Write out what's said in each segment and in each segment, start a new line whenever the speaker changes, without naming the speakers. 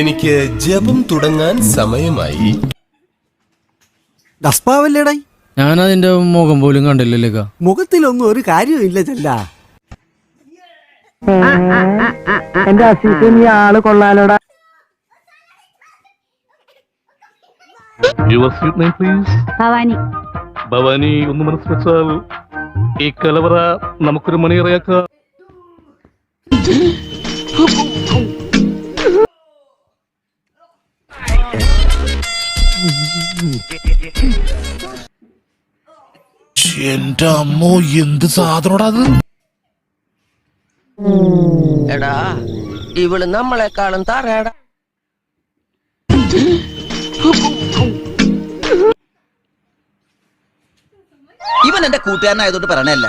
എനിക്ക് ജപം തുടങ്ങാൻ സമയമായി.
ഡസ്പാവല്ലേടാ
ഞാൻ അതിന്റെ മുഖം പോലും കണ്ടില്ലല്ലേക്ക
മുഖത്തിലൊന്നും ഒരു കാര്യമില്ല ചെല്ല.
എന്റെ അസീസ് നീ ആൾ കൊള്ളാലോടാ.
Your sweet name please
Bhavani.
Bhavani ഒന്ന് മനസ്സ് വെച്ചാൽ ഈ കലവറ നമുക്കൊരു മണിയറയാക്കാം.
എന്റെ അമ്മോ എന്ത് സാധനോടാ അത്?
എടാ ഇവൾ നമ്മളെക്കാളും തറയടാ.
ഇവൻ എന്റെ കൂട്ടുകാരനായതുകൊണ്ട് പറയണല്ല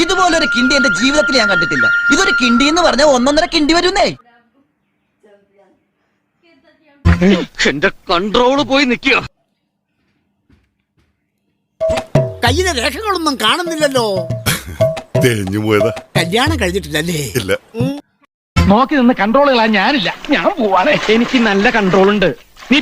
ഇതുപോലൊരു കിണ്ടി എന്റെ ജീവിതത്തിൽ ഞാൻ കണ്ടിട്ടില്ല. ഇതൊരു കിണ്ടി എന്ന് പറഞ്ഞാൽ ഒന്നൊന്നര കിണ്ടി വരുന്നേ.
എന്റെ കൺട്രോൾ പോയി നിൽക്കുക
കയ്യിലെ രേഖകളൊന്നും കാണുന്നില്ലല്ലോ.
തേഞ്ഞു പോയതാ.
കല്യാണം കഴിഞ്ഞിട്ടില്ലല്ലേ?
ഇല്ല.
നോക്കി നിന്ന് കൺട്രോളുകളാ ഞാനില്ല. ഞാൻ പോവാണേ. എനിക്ക് നല്ല കൺട്രോൾ ഉണ്ട്. നീ